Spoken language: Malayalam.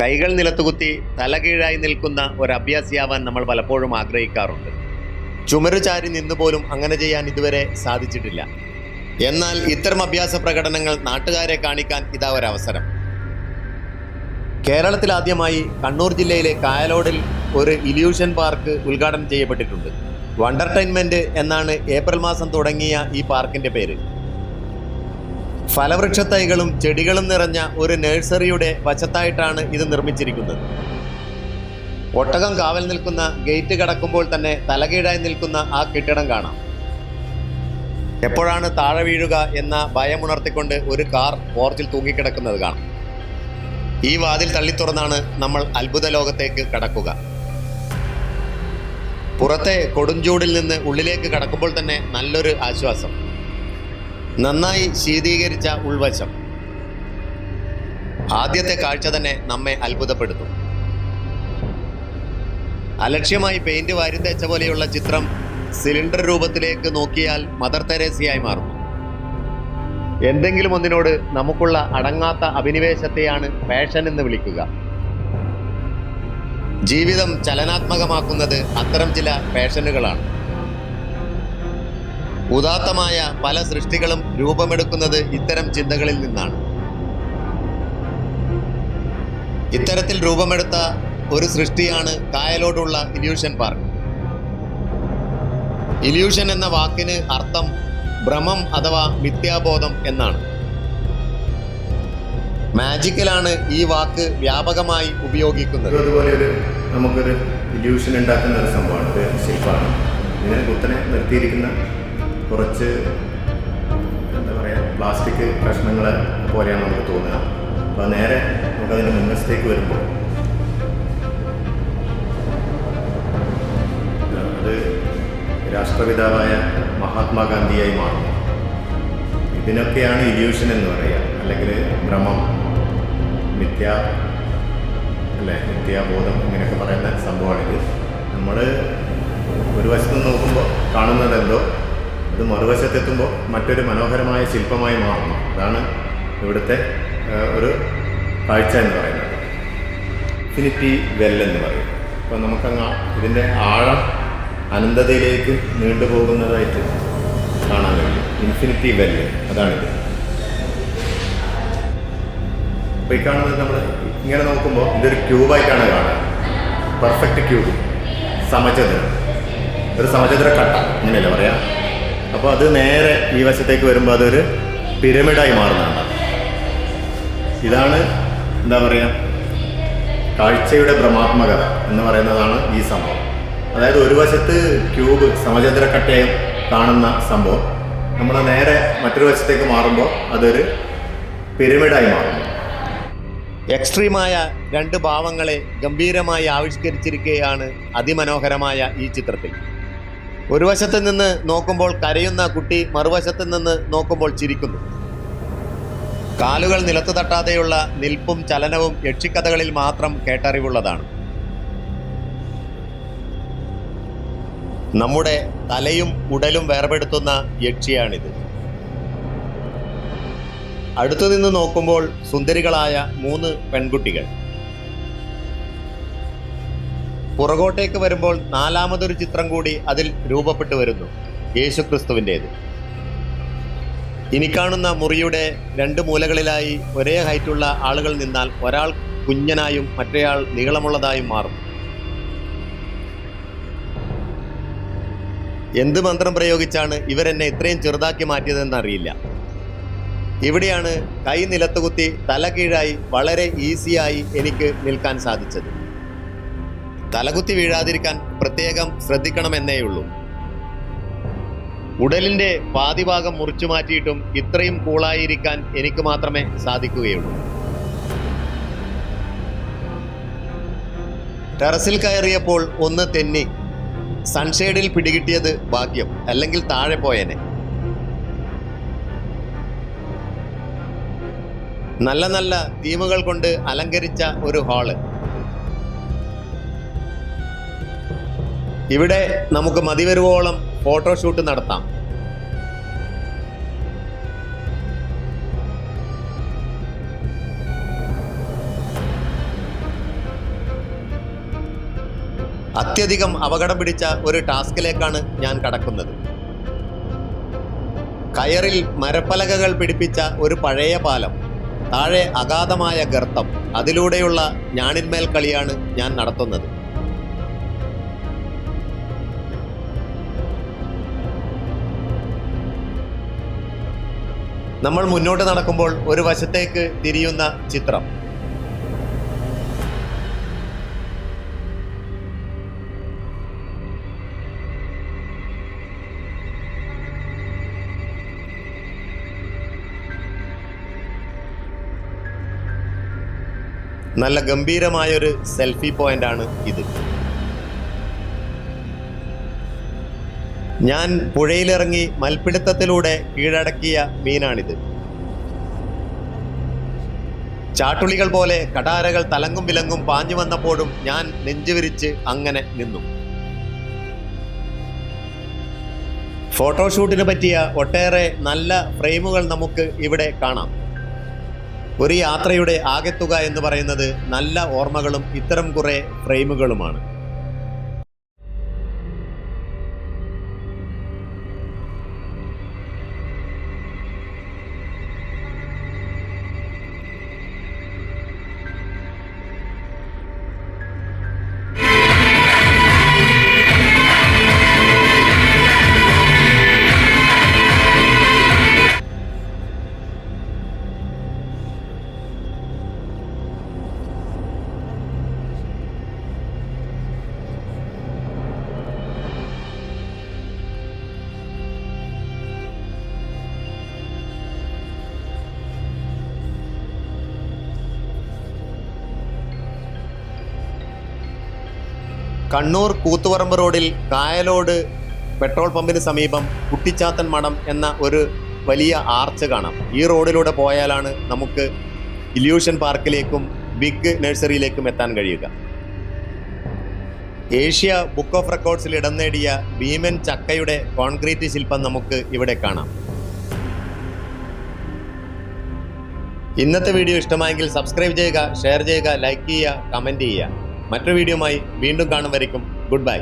കൈകൾ നിലത്തുകുത്തി തലകീഴായി നിൽക്കുന്ന ഒരു അഭ്യാസിയാവാൻ നമ്മൾ പലപ്പോഴും ആഗ്രഹിക്കാറുണ്ട്. ചുമരുചാരി നിന്നുപോലും അങ്ങനെ ചെയ്യാൻ ഇതുവരെ സാധിച്ചിട്ടില്ല. എന്നാൽ ഇത്തരം അഭ്യാസ പ്രകടനങ്ങൾ നാട്ടുകാരെ കാണിക്കാൻ ഇതാ ഒരവസരം. കേരളത്തിൽ ആദ്യമായി കണ്ണൂർ ജില്ലയിലെ കായലോടിൽ ഒരു ഇല്യൂഷൻ പാർക്ക് ഉദ്ഘാടനം ചെയ്യപ്പെട്ടിട്ടുണ്ട്. വണ്ടർടൈൻമെന്റ് എന്നാണ് ഏപ്രിൽ മാസം തുടങ്ങിയ ഈ പാർക്കിന്റെ പേര് ഫലവൃക്ഷത്തൈകളും ചെടികളും നിറഞ്ഞ ഒരു നഴ്സറിയുടെ വശത്തായിട്ടാണ് ഇത് നിർമ്മിച്ചിരിക്കുന്നത്. ഒട്ടകം കാവൽ നിൽക്കുന്ന ഗേറ്റ് കടക്കുമ്പോൾ തന്നെ തലകീഴായി നിൽക്കുന്ന ആ കെട്ടിടം കാണാം. എപ്പോഴാണ് താഴെ വീഴുക എന്ന ഭയമുണർത്തിക്കൊണ്ട് ഒരു കാർ പോർച്ചിൽ തൂങ്ങിക്കിടക്കുന്നത് കാണാം. ഈ വാതിൽ തള്ളിത്തുറന്നാണ് നമ്മൾ അത്ഭുത ലോകത്തേക്ക് കടക്കുക. പുറത്തെ കൊടുംചൂടിൽ നിന്ന് ഉള്ളിലേക്ക് കടക്കുമ്പോൾ തന്നെ നല്ലൊരു ആശ്വാസം. നന്നായി ശീതീകരിച്ച ഉൾവശം. ആദ്യത്തെ കാഴ്ച തന്നെ നമ്മെ അത്ഭുതപ്പെടുത്തും. അലക്ഷ്യമായി പെയിന്റ് വാരിത്തേച്ച പോലെയുള്ള ചിത്രം സിലിണ്ടർ രൂപത്തിലേക്ക് നോക്കിയാൽ മദർ തെരേസിയായി മാറുന്നു. എന്തെങ്കിലും ഒന്നിനോട് നമുക്കുള്ള അടങ്ങാത്ത അഭിനിവേശത്തെയാണ് ഫാഷൻ എന്ന് വിളിക്കുക. ജീവിതം ചലനാത്മകമാക്കുന്നത് അത്തരം ചില ഫാഷനുകളാണ്. ഉദാത്തമായ പല സൃഷ്ടികളും രൂപമെടുക്കുന്നത് ഇത്തരം ചിന്തകളിൽ നിന്നാണ്. ഇത്തരത്തിൽ രൂപമെടുത്ത ഒരു സൃഷ്ടിയാണ് കായലോടുള്ള ഇല്യൂഷൻ പാർക്ക്. ഇല്യൂഷൻ എന്ന വാക്കിന് അർത്ഥം ഭ്രമം അഥവാ മിഥ്യാബോധം എന്നാണ്. മാജിക്കലാണ് ഈ വാക്ക് വ്യാപകമായി ഉപയോഗിക്കുന്നത്. അതുപോലെ ഒരു നമുക്കൊരു ഇല്യൂഷൻ ഉണ്ടാക്കുന്ന ഒരു സംഭവമാണ്. ശില്പാണ് ഇതിനെ കുത്തനെ നിർത്തിയിരിക്കുന്ന കുറച്ച് എന്താ പറയുക പ്ലാസ്റ്റിക് കഷ്ണങ്ങൾ പോലെയാണ് നമുക്ക് തോന്നുക. അപ്പോൾ നേരെ നമുക്കതിന്റെ മുൻവശത്തേക്ക് വരുമ്പോൾ അത് രാഷ്ട്രപിതാവായ മഹാത്മാഗാന്ധിയായി മാറും. ഇതിനൊക്കെയാണ് ഇല്യൂഷൻ എന്ന് പറയുക. അല്ലെങ്കിൽ ഭ്രമം മിഥ്യ അല്ലേ മിഥ്യാബോധം ഇങ്ങനെയൊക്കെ പറയുന്ന സംഭവമാണിത്. നമ്മൾ ഒരു വശത്ത് നോക്കുമ്പോൾ കാണുന്നത് എന്തോ അത് മറുവശത്തെത്തുമ്പോൾ മറ്റൊരു മനോഹരമായ ശില്പമായി മാറുന്നു. അതാണ് ഇവിടുത്തെ ഒരു കാഴ്ച എന്ന് പറയുന്നത്. ഇൻഫിനിറ്റി വെൽ എന്ന് പറയും അപ്പോൾ നമുക്കങ്ങ് ഇതിന്റെ ആഴം അനന്തതയിലേക്ക് നീണ്ടുപോകുന്നതായിട്ട് കാണാൻ കഴിയും. ഇൻഫിനിറ്റി വെല്ല് അതാണിത്. അപ്പോൾ ഈ കാണുന്നത് നമ്മൾ ഇങ്ങനെ നോക്കുമ്പോൾ ഇതൊരു ക്യൂബായിട്ടാണ് കാണുന്നത്. പെർഫെക്റ്റ് ക്യൂബ് സമചതുരം. ഒരു സമചതുര കട്ട. അങ്ങനെയല്ലേ പറയാം? അപ്പോൾ അത് നേരെ ഈ വശത്തേക്ക് വരുമ്പോൾ അതൊരു പിരമിഡായി മാറുന്നതാണ്. ഇതാണ് എന്താ പറയുക കാഴ്ചയുടെ ഭ്രമാത്മകത എന്ന് പറയുന്നതാണ് ഈ സംഭവം. അതായത് ഒരു വശത്ത് ക്യൂബ് സമചന്ദ്രക്കട്ടയും കാണുന്ന സംഭവം. നമ്മൾ നേരെ മറ്റൊരു വശത്തേക്ക് മാറുമ്പോൾ അതൊരു പിരമിഡായി മാറുന്നു. എക്സ്ട്രീമായ രണ്ട് ഭാവങ്ങളെ ഗംഭീരമായി ആവിഷ്കരിച്ചിരിക്കുകയാണ് അതിമനോഹരമായ ഈ ചിത്രത്തിൽ. ഒരു വശത്ത് നിന്ന് നോക്കുമ്പോൾ കരയുന്ന കുട്ടി മറുവശത്ത് നിന്ന് നോക്കുമ്പോൾ ചിരിക്കുന്നു. കാലുകൾ നിലത്ത് തട്ടാതെയുള്ള നിൽപ്പും ചലനവും യക്ഷിക്കഥകളിൽ മാത്രം കേട്ടറിവുള്ളതാണ്. നമ്മുടെ തലയും ഉടലും വേർപെടുത്തുന്ന യക്ഷിയാണിത്. അടുത്തു നിന്ന് നോക്കുമ്പോൾ സുന്ദരികളായ മൂന്ന് പെൺകുട്ടികൾ. പുറകോട്ടേക്ക് വരുമ്പോൾ നാലാമതൊരു ചിത്രം കൂടി അതിൽ രൂപപ്പെട്ടു വരുന്നു. യേശുക്രിസ്തുവിന്റേത്. ഇനി കാണുന്ന മുറിയുടെ രണ്ട് മൂലകളിലായി ഒരേ ഹൈറ്റുള്ള ആളുകൾ നിന്നാൽ ഒരാൾ കുഞ്ഞനായും മറ്റേയാൾ നീളമുള്ളതായും മാറും. എന്ത് മന്ത്രം പ്രയോഗിച്ചാണ് ഇവരെന്നെ ഇത്രയും ചെറുതാക്കി മാറ്റിയതെന്ന് അറിയില്ല ഇവിടെയാണ് കൈ നിലത്തുകുത്തി തല കീഴായി വളരെ ഈസിയായി എനിക്ക് നിൽക്കാൻ സാധിച്ചത്. തലകുത്തി വീഴാതിരിക്കാൻ പ്രത്യേകം ശ്രദ്ധിക്കണമെന്നേയുള്ളൂ. ഉടലിന്റെ പാതിഭാഗം മുറിച്ചു മാറ്റിയിട്ടും ഇത്രയും കൂളായിരിക്കാൻ എനിക്ക് മാത്രമേ സാധിക്കുകയുള്ളൂ. ടെറസിൽ കയറിയപ്പോൾ ഒന്ന് തെന്നി. സൺഷെയ്ഡിൽ പിടികിട്ടിയത് ഭാഗ്യം അല്ലെങ്കിൽ താഴെ പോയേനെ. നല്ല നല്ല തീമുകൾ കൊണ്ട് അലങ്കരിച്ച ഒരു ഹാൾ. ഇവിടെ നമുക്ക് മതി വരുവോളം ഫോട്ടോഷൂട്ട് നടത്താം. അത്യധികം അപകടം പിടിച്ച ഒരു ടാസ്കിലേക്കാണ് ഞാൻ കടക്കുന്നത്. കയറിൽ മരപ്പലകകൾ പിടിപ്പിച്ച ഒരു പഴയ പാലം താഴെ അഗാധമായ ഗർത്തം അതിലൂടെയുള്ള ഞാണിന്മേൽ കളിയാണ് ഞാൻ നടത്തുന്നത്. നമ്മൾ മുന്നോട്ട് നടക്കുമ്പോൾ ഒരു വശത്തേക്ക് തിരിയുന്ന ചിത്രം. നല്ല ഗംഭീരമായൊരു സെൽഫി പോയിന്റാണ് ഇത്. ഞാൻ പുഴയിലിറങ്ങി മൽപ്പിടുത്തത്തിലൂടെ കീഴടക്കിയ മീനാണിത്. ചാട്ടുളികൾ പോലെ കടാരകൾ തലങ്ങും വിലങ്ങും പാഞ്ഞു വന്നപ്പോഴും ഞാൻ നെഞ്ചുവിരിച്ച് അങ്ങനെ നിന്നു. ഫോട്ടോഷൂട്ടിന് പറ്റിയ ഒട്ടേറെ നല്ല ഫ്രെയിമുകൾ നമുക്ക് ഇവിടെ കാണാം. ഒരു യാത്രയുടെ ആകെത്തുക എന്ന് പറയുന്നത് നല്ല ഓർമ്മകളും ഇത്തരം കുറെ ഫ്രെയിമുകളുമാണ്. കണ്ണൂർ കൂത്തുപറമ്പ് റോഡിൽ കായലോട് പെട്രോൾ പമ്പിന് സമീപം കുട്ടിച്ചാത്തൻ മഠം എന്ന ഒരു വലിയ ആർച്ച് കാണാം. ഈ റോഡിലൂടെ പോയാലാണ് നമുക്ക് ഇല്യൂഷൻ പാർക്കിലേക്കും ബിഗ് നഴ്സറിയിലേക്കും എത്താൻ കഴിയുക. ഏഷ്യ ബുക്ക് ഓഫ് റെക്കോർഡ്സിൽ ഇടം നേടിയ ഭീമൻ ചക്കയുടെ കോൺക്രീറ്റ് ശില്പം നമുക്ക് ഇവിടെ കാണാം. ഇന്നത്തെ വീഡിയോ ഇഷ്ടമായെങ്കിൽ സബ്സ്ക്രൈബ് ചെയ്യുക ഷെയർ ചെയ്യുക ലൈക്ക് ചെയ്യുക കമന്റ് ചെയ്യുക. മറ്റൊരു വീഡിയോമായി വീണ്ടും കാണും വരയ്ക്കും ഗുഡ് ബൈ.